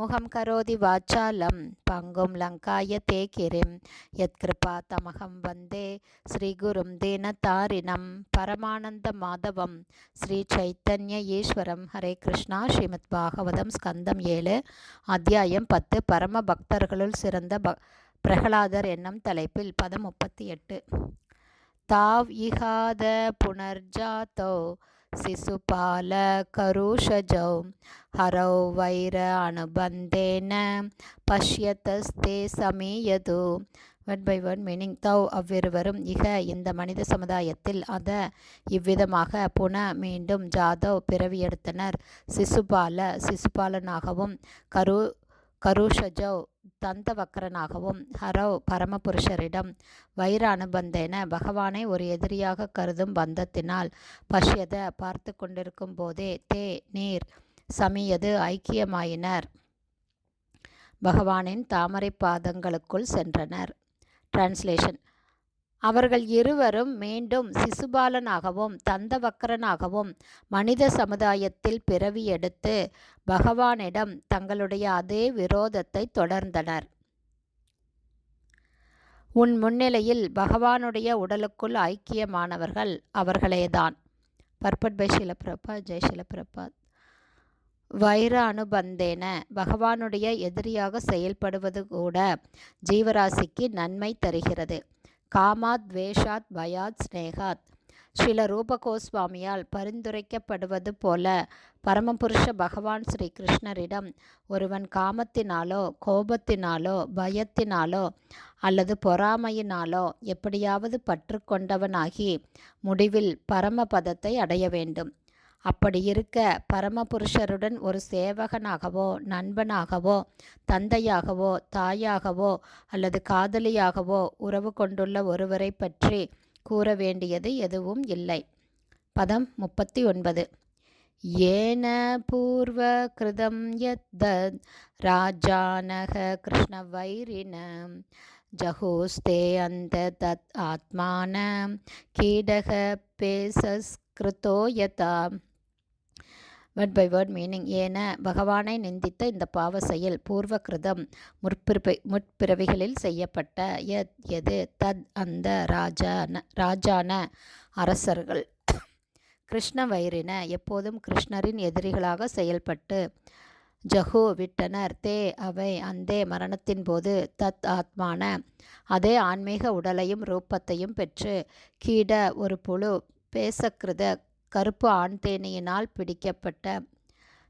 முகம் கரோதி வாச்சாலம் பங்கும் லங்காய தே கிரிம் யத்கிருபா தமகம் வந்தே ஸ்ரீகுரும் தீனதாரிணம் பரமானந்த மாதவம் ஸ்ரீ சைத்தன்ய ஈஸ்வரம். ஹரே கிருஷ்ணா. ஸ்ரீமத் பாகவதம் ஸ்கந்தம் ஏழு அத்தியாயம் பத்து. பரம பக்தர்களுள் சிறந்த ப பிரகலாதர் என்னும் தலைப்பில் பதம் முப்பத்தி எட்டு. தாவ் இகாத புனர்ஜாத்தோ शिशुपाल करुषजौ हरौ वैर अनुबन्धेन பஷ்யத்தஸ்தே சமீயது வேர்ட் பை வேர்ட் மீனிங் தவ் அவ்விருவரும் இக இந்த மனித சமுதாயத்தில் அத இவ்விதமாக புன மீண்டும் ஜாதவ் பிறவியெடுத்தனர் சிசுபால சிசுபாலனாகவும் கரு கருஷஜவ் தந்தவக்கரனாகவும் ஹரவ் பரமபுருஷரிடம் வைர அனுபந்தேன பகவானை ஒரு எதிரியாக கருதும் பந்தத்தினால் பஷ்யத பார்த்து கொண்டிருக்கும் போதே தே நீர் சமியது ஐக்கியமாயினர். பகவானின் தாமரை பாதங்களுக்குள் சென்றனர். டிரான்ஸ்லேஷன் அவர்கள் இருவரும் மீண்டும் சிசுபாலனாகவும் தந்தவக்கரனாகவும் மனித சமுதாயத்தில் பிறவி எடுத்து பகவானிடம் தங்களுடைய அதே விரோதத்தை தொடர்ந்தனர். உன் முன்னிலையில் பகவானுடைய உடலுக்குள் ஐக்கியமானவர்கள் அவர்களேதான். பர்பட் பை ஷிலப்பிரபா ஜெய் ஷிலப்பிரபாத் வைர அனுபந்தேன பகவானுடைய எதிரியாக செயல்படுவது கூட ஜீவராசிக்கு நன்மை தருகிறது. காமாத் துவேஷாத் பயாத் ஸ்னேகாத் ஸ்ரீல ரூபகோஸ்வாமியால் பரிந்துரைக்கப்படுவது போல பரமபுருஷ பகவான் ஸ்ரீ கிருஷ்ணரிடம் ஒருவன் காமத்தினாலோ கோபத்தினாலோ பயத்தினாலோ அல்லது பொறாமையினாலோ எப்படியாவது பற்று கொண்டவனாகி முடிவில் பரமபதத்தை அடைய வேண்டும். அப்படி இருக்க பரமபுருஷருடன் ஒரு சேவகனாகவோ நண்பனாகவோ தந்தையாகவோ தாயாகவோ அல்லது காதலியாகவோ உறவு கொண்டுள்ள ஒருவரை பற்றி கூற வேண்டியது எதுவும் இல்லை. பதம் முப்பத்தி ஒன்பது ஏன பூர்வ கிருதம் யத்தத் ராஜானக கிருஷ்ணவைரின ஜஹூஸ்தே அந்த தத் ஆத்மான கீடக பேசஸ்கிருதோ வேர்ட் பை வேர்ட் மீனிங் ஏன பகவானை நிந்தித்த இந்த பாவ செயல் பூர்வ கிருதம் முற்பிறப்பை முற்பிறவிகளில் செய்யப்பட்ட எத் எது தத் அந்த ராஜான ராஜான அரசர்கள். கிருஷ்ண வைரின எப்போதும் கிருஷ்ணரின் எதிரிகளாக செயல்பட்டு ஜஹு விட்டனர். தே அவை அந்தே மரணத்தின் போது தத் ஆத்மான அதே ஆன்மீக உடலையும் ரூபத்தையும் பெற்று கீட ஒரு புழு பேசக்கிருத கருப்பு ஆண் தேனியினால் பிடிக்கப்பட்ட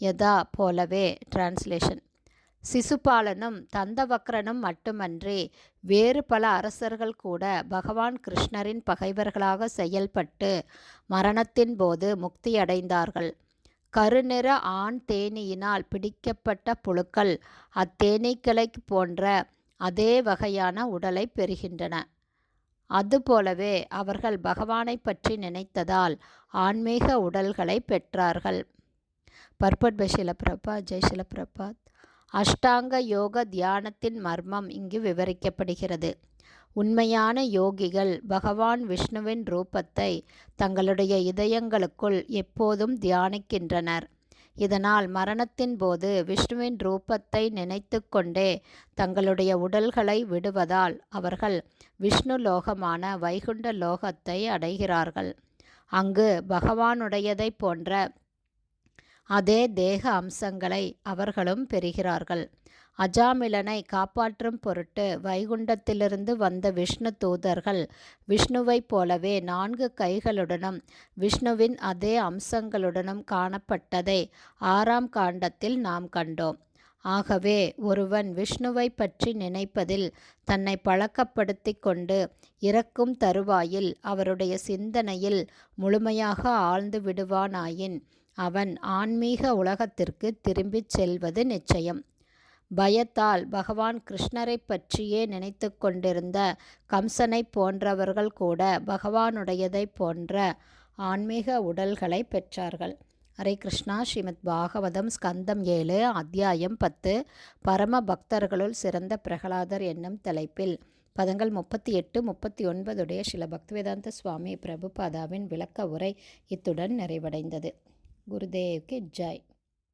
யதா போலவே டிரான்ஸ்லேஷன் சிசுபாலனும் தந்தவக்ரனும் மட்டுமன்றி வேறு பல அரசர்கள் கூட பகவான் கிருஷ்ணரின் பகைவர்களாக செயல்பட்டு மரணத்தின் போது முக்தியடைந்தார்கள். கருநிற ஆண் தேனியினால் பிடிக்கப்பட்ட புழுக்கள் அத்தேனீக்களை போன்ற அதே வகையான உடலை பெறுகின்றன. அதுபோலவே அவர்கள் பகவானை பற்றி நினைத்ததால் ஆன்மீக உடல்களை பெற்றார்கள். பர்பட் பை ஷிலப்பிரபா ஜெய் ஷிலப்பிரபாத் அஷ்டாங்க யோக தியானத்தின் மர்மம் இங்கு விவரிக்கப்படுகிறது. உண்மையான யோகிகள் பகவான் விஷ்ணுவின் ரூபத்தை தங்களுடைய இதயங்களுக்குள் எப்போதும் தியானிக்கின்றனர். இதனால் மரணத்தின் போது விஷ்ணுவின் ரூபத்தை நினைத்து கொண்டே தங்களுடைய உடல்களை விடுவதால் அவர்கள் விஷ்ணு லோகமான வைகுண்ட லோகத்தை அடைகிறார்கள். அங்கு பகவானுடையதை போன்ற அதே தேக அம்சங்களை அவர்களும் பெறுகிறார்கள். அஜாமிலனை காப்பாற்றும் பொருட்டு வைகுண்டத்திலிருந்து வந்த விஷ்ணு தூதர்கள் விஷ்ணுவைப் போலவே நான்கு கைகளுடனும் விஷ்ணுவின் அதே அம்சங்களுடனும் காணப்பட்டதை ஆறாம் காண்டத்தில் நாம் கண்டோம். ஆகவே ஒருவன் விஷ்ணுவை பற்றி நினைப்பதில் தன்னை பழக்கப்படுத்தி கொண்டு இறக்கும் தருவாயில் அவருடைய சிந்தனையில் முழுமையாக ஆழ்ந்து விடுவானாயின் அவன் ஆன்மீக உலகத்திற்கு திரும்பிச் செல்வது நிச்சயம். பயத்தால் பகவான் கிருஷ்ணரை பற்றியே நினைத்து கொண்டிருந்த கம்சனை போன்றவர்கள் கூட பகவானுடையதை போன்ற ஆன்மீக உடல்களை பெற்றார்கள். ஹரே கிருஷ்ணா. ஸ்ரீமத் பாகவதம் ஸ்கந்தம் ஏழு அத்தியாயம் பத்து பரம பக்தர்களுள் சிறந்த பிரகலாதர் என்னும் தலைப்பில் பதங்கள் முப்பத்தி எட்டு முப்பத்தி ஒன்பதுடைய சில பக்திவேதாந்த சுவாமி பிரபுபாதாவின் விளக்க உரை இத்துடன் நிறைவடைந்தது. குருதேவ்க்கு ஜெய்.